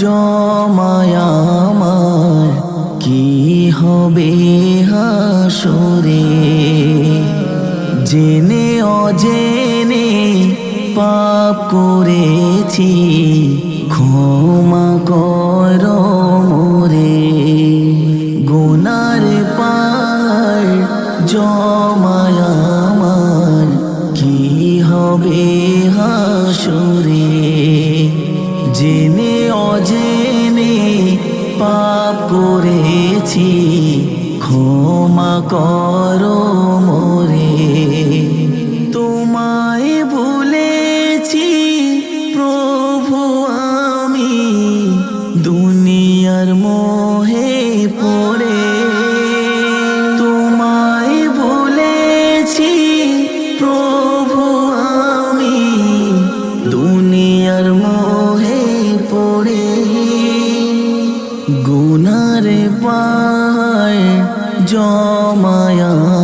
জমায়ামার কি হবে হাসরে? জেনে অজেনে পাপ করেছি, ক্ষমা কর মোরে। গুনার পার জমায়ামার কি হবে হাসরে? জেনে অজেনে পাপ করেছি ক্ষমা করো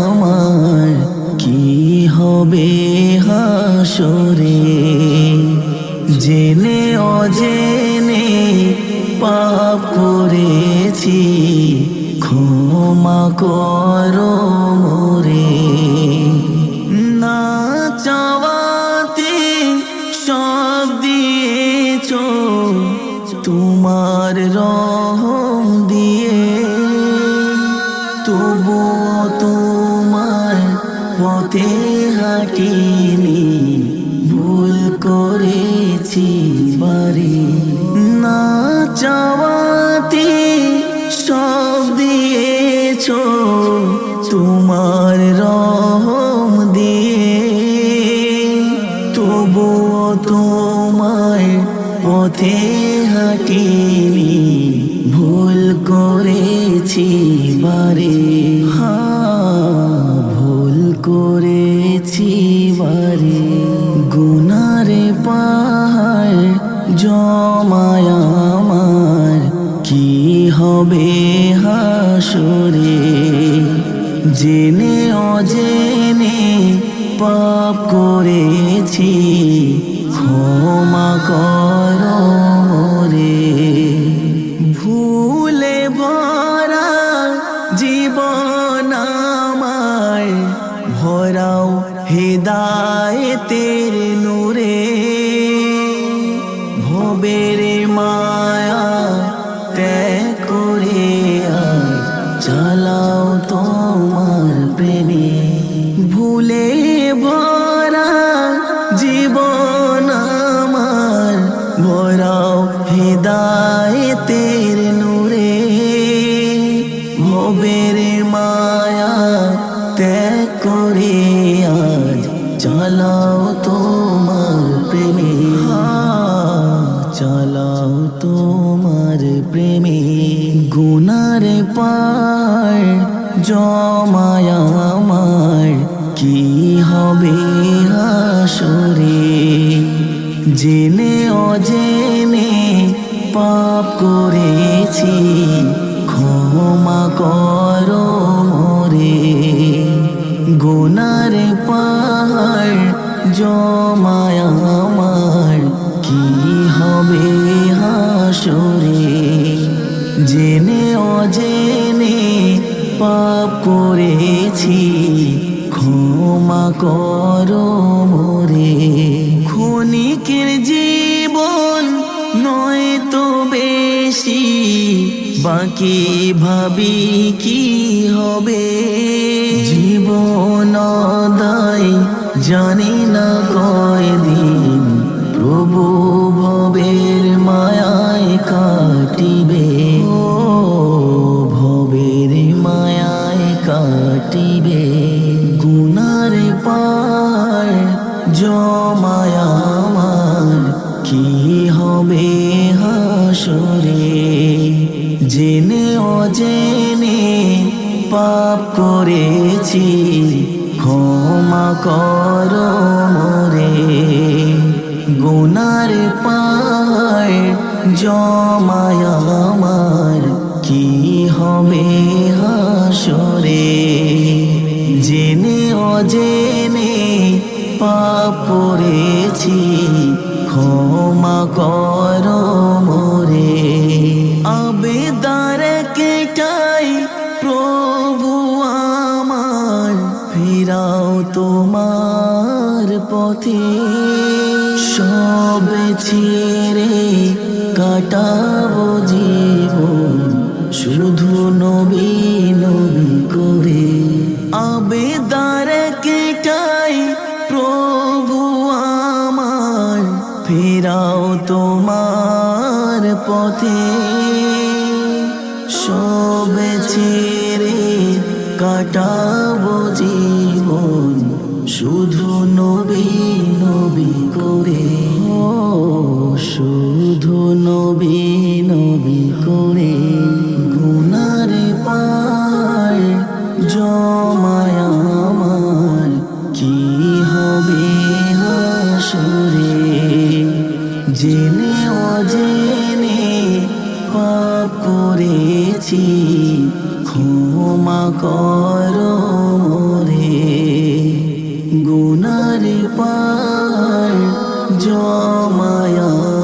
আমার কি হবে হাসরে? জেনে অজেনে পাপ করেছি, ক্ষমা করো মোরে। না চাওয়াতে সব দিয়েছ, তোমার রহম দিয়ে পথে হাঁটিনি ভুল করেছি বাড়ি। না চাওয়াতে সব দিয়েছ, তোমার রহম দিয়ে। তবুও তোমার পথে হাঁটিনি, ভুল করেছি বারে ভুল করেছি বারে। গুনারে পাহাড় জমায় আমার। কি হবে হাসরে? জেনে অজেনে পাপ করেছি। ক্ষমা কর মোরে। হেদায়েতের নূরে, ভবের মায়া ত্যাগ করে আজ চালাও তোমার প্রেমে। ভুলে ভরা জীবন আমার, ভরাও হৃদায়তের নূরে, ভবের হবে হাসরে জেনে অজেনে পাপ করেছি, ক্ষমা করো মোরে। গুনার পাহাড় জমায় আমার, কি হবে হাসরে জেনে অজেনে পাপ করেছি ক্ষমা করো মোরে। ক্ষণিকের জীবন নয় তো বেশি, বাকি ভাবি কি হবে? জীবন দায় জানি না কয়দিন, প্রভু ভবের মায়ায় কাটিবে। জেনে অজেনে পাপ করেছি, ক্ষমা কর মোরে। গুনার পায় জমায় আমার, কি হবে হাসরে? জেনে অজেনে পাপ করেছি, ক্ষমা কর ফিরাও তোমার পথে। সব ছেড়ে কাটাবো জীবন, শুধু নবী নবী করে। আবেদার কেটাই প্রভু আমার, ফেরাও তোমার পথে। সব ছেড়ে কাটাবো জীবন, শুধু নবী নবী করে। শুধু নবী নবী করে। গুনার পায় আমার, কি হবে হাসরে? জেনে অজেনে পাপ করেছি ক্ষমা কর জমায়া